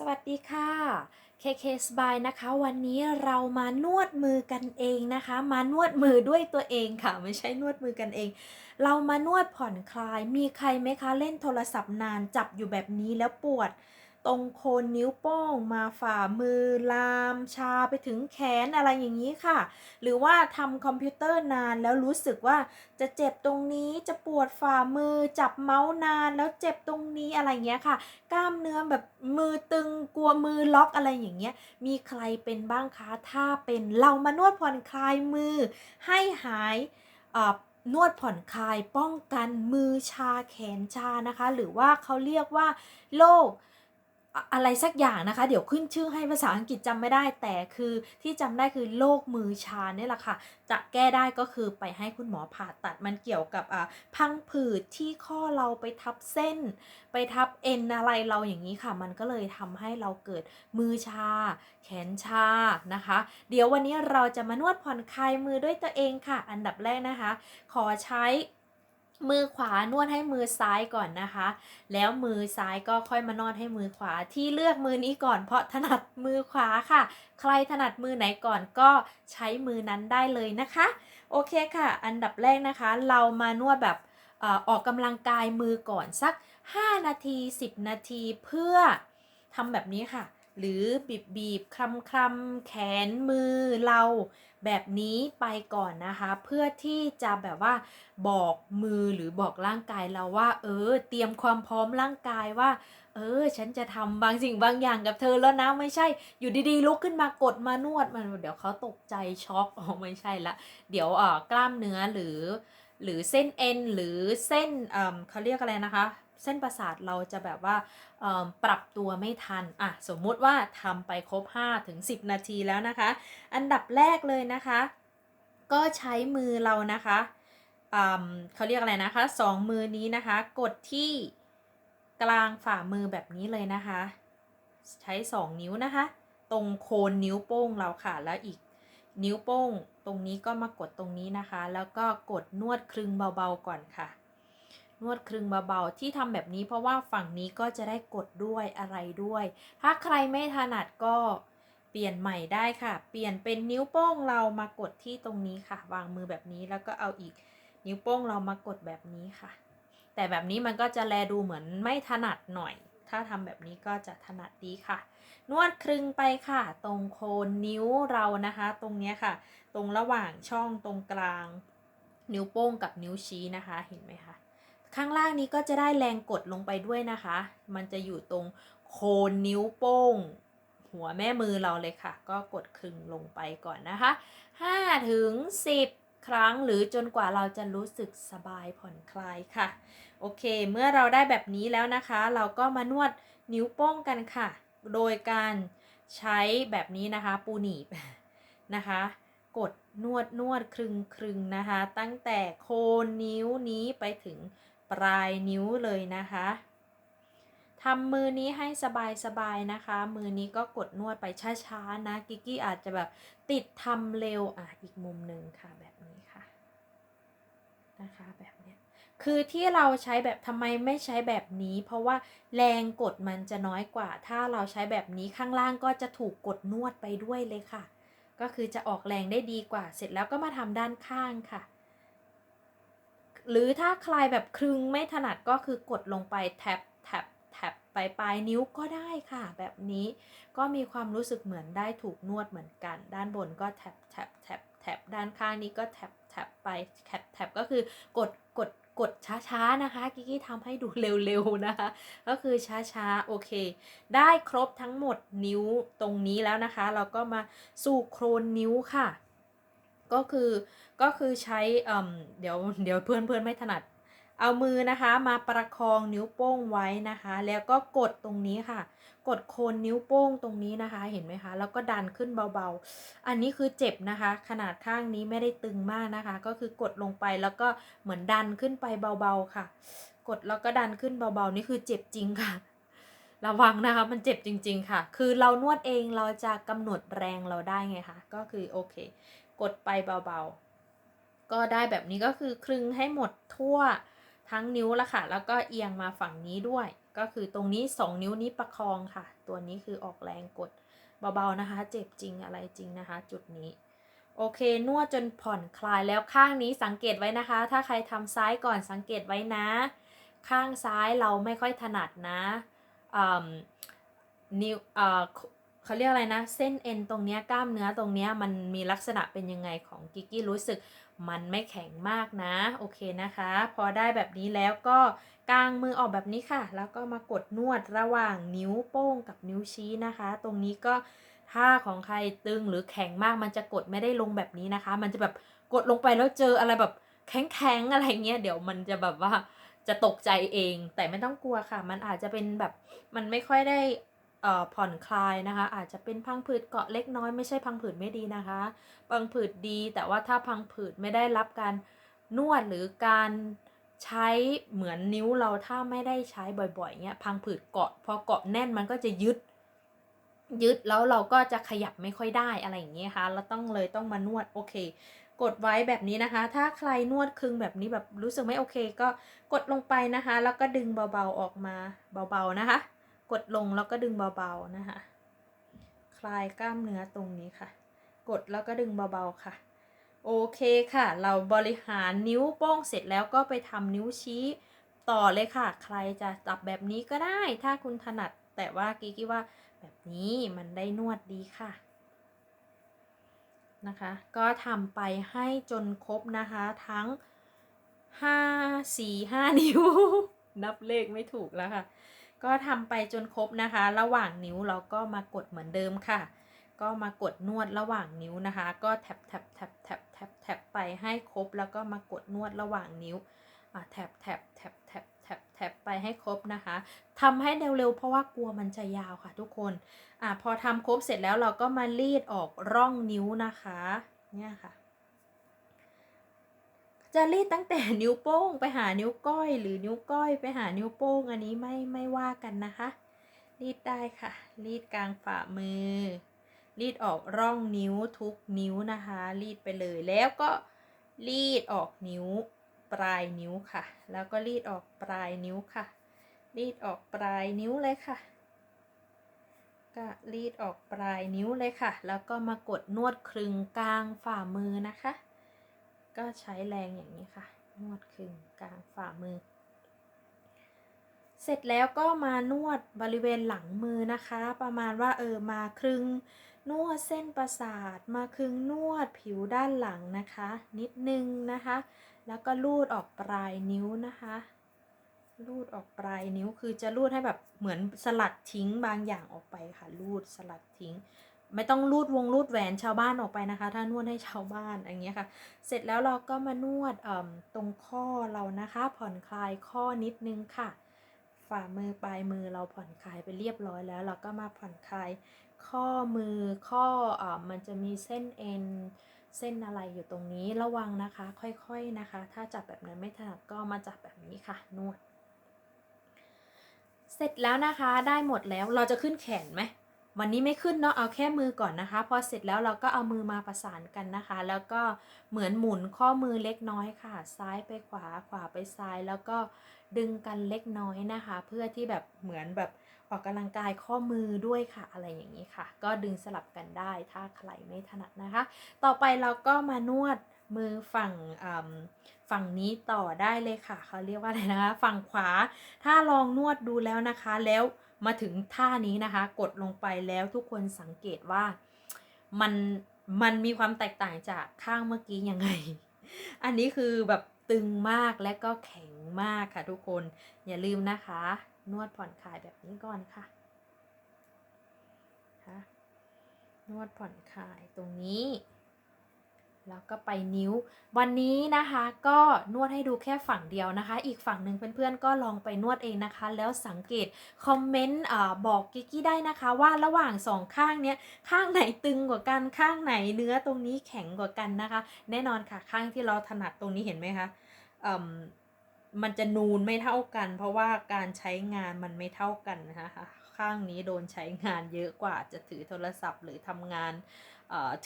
สวัสดีค่ะ KK s b y นะคะ วันนี้เรามานวดมือกันเองนะคะ มานวดมือด้วยตัวเองค่ะ ไม่ใช่นวดมือกันเอง เรามานวดผ่อนคลาย มีใครไหมคะ เล่นโทรศัพท์นานจับอยู่แบบนี้แล้วปวด ตรงโคนนิ้วโป้งมาฝ่ามือลามชาไปถึงแขนอะไรอย่างนี้ค่ะ หรือว่าทำคอมพิวเตอร์นานแล้วรู้สึกว่าจะเจ็บตรงนี้จะปวดฝ่ามือจับเมาส์นานแล้วเจ็บตรงนี้อะไรเงี้ยค่ะ กล้ามเนื้อแบบมือตึงกลัวมือล็อกอะไรอย่างเงี้ยมีใครเป็นบ้างคะถ้าเป็นเรามานวดผ่อนคลายมือให้หายนวดผ่อนคลายป้องกันมือชาแขนชานะคะ หรือว่าเขาเรียกว่าโรค อะไรสักอย่างนะคะ เดี๋ยวขึ้นชื่อให้ภาษาอังกฤษจำไม่ได้ แต่คือที่จำได้คือโรคมือชาเนี่ยแหละค่ะ จะแก้ได้ก็คือไปให้คุณหมอผ่าตัดมันเกี่ยวกับอ่าพังผืดที่ข้อเราไปทับเส้น ไปทับเอ็นอะไรเราอย่างนี้ค่ะ มันก็เลยทำให้เราเกิดมือชา แขนชานะคะ เดี๋ยววันนี้เราจะมานวดผ่อนคลายมือด้วยตัวเองค่ะ อันดับแรกนะคะ ขอใช้ มือขวานวดให้มือซ้ายก่อนนะคะ แล้วมือซ้ายก็ค่อยมานวดให้มือขวา ที่เลือกมือนี้ก่อนเพราะถนัดมือขวาค่ะ ใครถนัดมือไหนก่อนก็ใช้มือนั้นได้เลยนะคะ โอเคค่ะ อันดับแรกนะคะ เรามานวดแบบออออกกำลังกายมือก่อนสัก 5 นาที 10 นาทีเพื่อทำแบบนี้ค่ะ หรือบีบบีบคลำคลำแขนมือเรา แบบนี้ไปก่อนนะคะ เพื่อที่จะแบบว่าบอกมือหรือบอกร่างกายเราว่า เออ เตรียมความพร้อมร่างกายว่า เออ ฉันจะทำบางสิ่งบางอย่างกับเธอแล้วนะไม่ใช่ อยู่ดีๆลุกขึ้นมากดมานวดมันเดี๋ยวเขาตกใจช็อกอ๋อไม่ใช่ละ เดี๋ยวเออกล้ามเนื้อหรือ หรือเส้นเอ็นหรือเส้นเอ่อเขาเรียกอะไรนะคะ เส้นประสาทเราจะแบบว่าปรับตัวไม่ทันอะสมมุติว่าทำไปครบ5ถึง10 นาทีแล้วนะคะ อันดับแรกเลยนะคะ ก็ใช้มือเรานะคะเขาเรียกอะไรนะคะสองมือนี้นะคะ กดที่กลางฝ่ามือแบบนี้เลยนะคะ ใช้ 2 นิ้วนะคะ ตรงโคนนิ้วโป้งเราค่ะ แล้วอีกนิ้วโป้ง ตรงนี้ก็มากดตรงนี้นะคะ แล้วก็กดนวดคลึงเบาๆก่อนค่ะ นวดคลึงเบาๆที่ทำแบบนี้เพราะว่าฝั่งนี้ก็จะได้กดด้วยอะไรด้วย ถ้าใครไม่ถนัดก็เปลี่ยนใหม่ได้ค่ะ เปลี่ยนเป็นนิ้วโป้งเรามากดที่ตรงนี้ค่ะ วางมือแบบนี้แล้วก็เอาอีกนิ้วโป้งเรามากดแบบนี้ค่ะ แต่แบบนี้มันก็จะแลดูเหมือนไม่ถนัดหน่อย ถ้าทำแบบนี้ก็จะถนัดดีค่ะ นวดคลึงไปค่ะ ตรงโคนนิ้วเรานะคะ ตรงนี้ค่ะ ตรงระหว่างช่องตรงกลาง นิ้วโป้งกับนิ้วชี้นะคะ เห็นไหมคะ ข้างล่างนี้ก็จะได้แรงกดลงไปด้วยนะคะ มันจะอยู่ตรงโคนนิ้วโป้ง หัวแม่มือเราเลยค่ะ ก็กดคลึงลงไปก่อนนะคะ5ถึง10 ครั้งหรือจนกว่าเราจะรู้สึกสบายผ่อนคลายค่ะ โอเค เมื่อเราได้แบบนี้แล้วนะคะ เราก็มานวดนิ้วโป้งกันค่ะ โดยการใช้แบบนี้นะคะปูหนีบนะคะ กดนวดนวดครึงครึงนะคะ ตั้งแต่โคนนิ้วนี้ไปถึง ปลายนิ้วเลยนะคะทำมือนี้ให้สบายสบายนะคะ มือนี้ก็กดนวดไปช้าๆนะ กิกกี้อาจจะแบบติดทำเร็วอะอีกมุมหนึ่งค่ะแบบนี้ค่ะนะคะแบบเนี้ยคือที่เราใช้แบบทำไมไม่ใช้แบบนี้ เพราะว่าแรงกดมันจะน้อยกว่า ถ้าเราใช้แบบนี้ข้างล่างก็จะถูกกดนวดไปด้วยเลยค่ะ ก็คือจะออกแรงได้ดีกว่า เสร็จแล้วก็มาทำด้านข้างค่ะ หรือถ้าใครแบบคลึงไม่ถนัดก็คือกดลงไปแท็บแท็บแท็บไปปลายนิ้วก็ได้ค่ะ แบบนี้ก็มีความรู้สึกเหมือนได้ถูกนวดเหมือนกัน ด้านบนก็แท็บแท็บแท็บแท็บด้านข้างนี้ก็แท็บแท็บไปแท็บแท็บก็คือกดกดกดช้าๆนะคะ กิกกี้ทำให้ดูเร็วๆนะคะ ก็คือช้าๆ โอเค ได้ครบทั้งหมดนิ้วตรงนี้แล้วนะคะ เราก็มาสู่โครนนิ้วค่ะ ก็คือก็คือใช้เเดี๋ยวเดี๋ยวเพื่อนเพื่อนไม่ถนัด เอามือนะคะมาประคองนิ้วโป้งไว้นะคะ แล้วก็กดตรงนี้ค่ะ กดโคนนิ้วโป้งตรงนี้นะคะเห็นไหมคะ แล้วก็ดันขึ้นเบาๆ อันนี้คือเจ็บนะคะ ขนาดข้างนี้ไม่ได้ตึงมากนะคะ ก็คือกดลงไปแล้วก็เหมือนดันขึ้นไปเบาๆค่ะ กดแล้วก็ดันขึ้นเบาๆนี่คือเจ็บจริงค่ะระวังนะคะมันเจ็บจริง ๆ ค่ะ คือเรานวดเองเราจะกำหนดแรงเราได้ไงคะก็คือโอเค กดไปเบาๆ ก็ได้แบบนี้ก็คือคลึงให้หมดทั่วทั้งนิ้วละค่ะ แล้วก็เอียงมาฝั่งนี้ด้วย ก็คือตรงนี้ 2 นิ้วนี้ประคองค่ะ ตัวนี้คือออกแรงกดเบาๆนะคะ เจ็บจริงอะไรจริงนะคะ จุดนี้โอเคนวดจนผ่อนคลายแล้วข้างนี้สังเกตไว้นะคะ ถ้าใครทำซ้ายก่อนสังเกตไว้นะ ข้างซ้ายเราไม่ค่อยถนัดนะอืมนิ้ว เขาเรียกอะไรนะ เส้นเอ็นตรงเนี้ยกล้ามเนื้อตรงเนี้ยมันมีลักษณะเป็นยังไงของกิกกี้รู้สึกมันไม่แข็งมากนะโอเคนะคะ พอได้แบบนี้แล้วก็กางมือออกแบบนี้ค่ะ แล้วก็มากดนวดระหว่างนิ้วโป้งกับนิ้วชี้นะคะ ตรงนี้ก็ถ้าของใครตึงหรือแข็งมากมันจะกดไม่ได้ลงแบบนี้นะคะ มันจะแบบกดลงไปแล้วเจออะไรแบบแข็งๆอะไรเงี้ยเดี๋ยวมันจะแบบว่าจะตกใจเองแต่ไม่ต้องกลัวค่ะ มันอาจจะเป็นแบบมันไม่ค่อยได้ ผ่อนคลายนะคะ อาจจะเป็นพังผืดเกาะเล็กน้อยไม่ใช่พังผืดไม่ดีนะคะ พังผืดดีแต่ว่าถ้าพังผืดไม่ได้รับการนวดหรือการใช้เหมือนนิ้วเราถ้าไม่ได้ใช้บ่อยๆเนี้ยพังผืดเกาะพอเกาะแน่นมันก็จะยึด ยึดแล้วเราก็จะขยับไม่ค่อยได้อะไรอย่างเงี้ยค่ะเราต้องเลยต้องมานวดโอเค กดไว้แบบนี้นะคะ ถ้าใครนวดคลึงแบบนี้แบบรู้สึกไม่โอเค ก็กดลงไปนะคะ แล้วก็ดึงเบาๆออกมาเบาๆนะคะ กดลงแล้วก็ดึงเบาๆนะคะ คลายกล้ามเนื้อตรงนี้ค่ะ กดแล้วก็ดึงเบาๆค่ะ โอเคค่ะ เราบริหารนิ้วโป้งเสร็จแล้วก็ไปทำนิ้วชี้ต่อเลยค่ะ ใครจะจับแบบนี้ก็ได้ ถ้าคุณถนัด แต่ว่ากิ๊กกี้ว่าแบบนี้มันได้นวดดีค่ะนะคะ ก็ทำไปให้จนครบนะคะ ทั้ง 5 4 5 นิ้ว นับเลขไม่ถูกแล้วค่ะ ก็ทำไปจนครบนะคะ ระหว่างนิ้วเราก็มากดเหมือนเดิมค่ะ ก็มากดนวดระหว่างนิ้วนะคะ ก็แท็บแท็บแท็บแท็บแท็บแท็บไปให้ครบ แล้วก็มากดนวดระหว่างนิ้วอะแท็บแท็บแท็บแท็บแท็บแท็บไปให้ครบนะคะทำให้เร็วๆเพราะว่ากลัวมันจะยาวค่ะทุกคนอะพอทำครบเสร็จแล้วเราก็มารีดออกร่องนิ้วนะคะ เนี่ยค่ะ จะรีดตั้งแต่นิ้วโป้งไปหานิ้วก้อย หรือนิ้วก้อยไปหานิ้วโป้งอันนี้ไม่ไม่ว่ากันนะคะ รีดได้ค่ะ รีดกลางฝ่ามือ รีดออกร่องนิ้วทุกนิ้วนะคะ รีดไปเลยแล้วก็รีดออกนิ้วปลายนิ้วค่ะ แล้วก็รีดออกปลายนิ้วค่ะ รีดออกปลายนิ้วเลยค่ะ ก็รีดออกปลายนิ้วเลยค่ะ แล้วก็มากดนวดคลึงกลางฝ่ามือนะคะ ก็ใช้แรงอย่างนี้ค่ะ นวดคลึงกลางฝ่ามือ เสร็จแล้วก็มานวดบริเวณหลังมือนะคะ ประมาณว่าเออมาคลึงนวดเส้นประสาท มาคลึงนวดผิวด้านหลังนะคะ นิดนึงนะคะ แล้วก็ลูดออกปลายนิ้วนะคะลูดออกปลายนิ้วคือจะลูดให้แบบเหมือนสลัดทิ้งบางอย่างออกไปค่ะ ลูดสลัดทิ้ง ไม่ต้องรูดวงรูดแหวนชาวบ้านออกไปนะคะ ถ้านวดให้ชาวบ้านอย่างเงี้ยค่ะ เสร็จแล้วเราก็มานวดตรงข้อเรานะคะ ผ่อนคลายข้อนิดนึงค่ะ ฝ่ามือปลายมือเราผ่อนคลายไปเรียบร้อยแล้ว เราก็มาผ่อนคลายข้อมือข้ออมันจะมีเส้นเอ็นเส้นอะไรอยู่ตรงนี้ระวังนะคะ ค่อยๆนะคะ ถ้าจับแบบนั้นไม่ถนัดก็มาจับแบบนี้ค่ะ นวด เสร็จแล้วนะคะได้หมดแล้วเราจะขึ้นแขนไหม วันนี้ไม่ขึ้นเนาะเอาแค่มือก่อนนะคะ พอเสร็จแล้วเราก็เอามือมาประสานกันนะคะ แล้วก็เหมือนหมุนข้อมือเล็กน้อยค่ะ ซ้ายไปขวาขวาไปซ้าย แล้วก็ดึงกันเล็กน้อยนะคะ เพื่อที่แบบเหมือนแบบออกกำลังกายข้อมือด้วยค่ะ อะไรอย่างนี้ค่ะ ก็ดึงสลับกันได้ถ้าใครไม่ถนัดนะคะ ต่อไปเราก็มานวดมือฝั่งฝั่งนี้ต่อได้เลยค่ะเขาเรียกว่าอะไรนะคะ ฝั่งขวาถ้าลอง นวดดูแล้วนะคะ แล้วมาถึงท่านี้นะคะ กดลงไปแล้วทุกคนสังเกตว่ามันมันมีความแตกต่างจากข้างเมื่อกี้ยังไง อันนี้คือแบบตึงมากและก็แข็งมากค่ะทุกคน อย่าลืมนะคะ นวดผ่อนคลายแบบนี้ก่อนค่ะนวดผ่อนคลายตรงนี้ แล้วก็ไปนิ้ว วันนี้นะคะก็นวดให้ดูแค่ฝั่งเดียวนะคะ อีกฝั่งหนึ่งเพื่อนๆก็ลองไปนวดเองนะคะ แล้วสังเกตคอมเมนต์บอกกิกกี้ได้นะคะว่าระหว่างสองข้างเนี้ยข้างไหนตึงกว่ากันข้างไหนเนื้อตรงนี้แข็งกว่ากันนะคะ แน่นอนค่ะข้างที่เราถนัดตรงนี้เห็นไหมคะมันจะนูนไม่เท่ากัน เพราะว่าการใช้งานมันไม่เท่ากันนะคะข้างนี้โดนใช้งานเยอะกว่าจะถือโทรศัพท์หรือทำงาน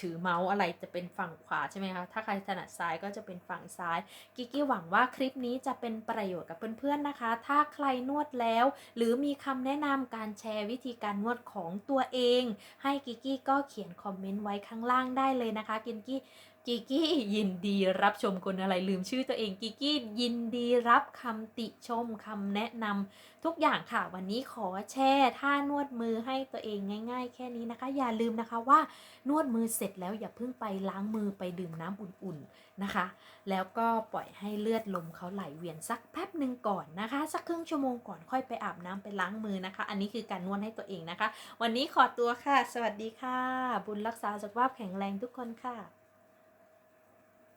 ถือเมาส์อะไรจะเป็นฝั่งขวาใช่ไหมคะ ถ้าใครถนัดซ้ายก็จะเป็นฝั่งซ้าย กิกกี้หวังว่าคลิปนี้จะเป็นประโยชน์กับเพื่อนๆนะคะ ถ้าใครนวดแล้ว หรือมีคำแนะนำการแชร์วิธีการนวดของตัวเอง ให้กิกกี้ก็เขียนคอมเมนต์ไว้ข้างล่างได้เลยนะคะกิกกี้ กิกี้ยินดีรับชมคนอะไรลืมชื่อตัวเองกิกี้ยินดีรับคำติชมคำแนะนำทุกอย่างค่ะ วันนี้ขอแชร์ท่านวดมือให้ตัวเองง่าย ๆ แค่นี้นะคะ อย่าลืมนะคะว่านวดมือเสร็จแล้วอย่าเพิ่งไปล้างมือไปดื่มน้ำอุ่นๆนะคะ แล้วก็ปล่อยให้เลือดลมเขาไหลเวียนสักแป๊บหนึ่งก่อนนะคะ สักครึ่งชั่วโมงก่อนค่อยไปอาบน้ำไปล้างมือนะคะ อันนี้คือการนวดให้ตัวเองนะคะ วันนี้ขอตัวค่ะ สวัสดีค่ะ บุญรักษาสุขภาพแข็งแรงทุกคนค่ะ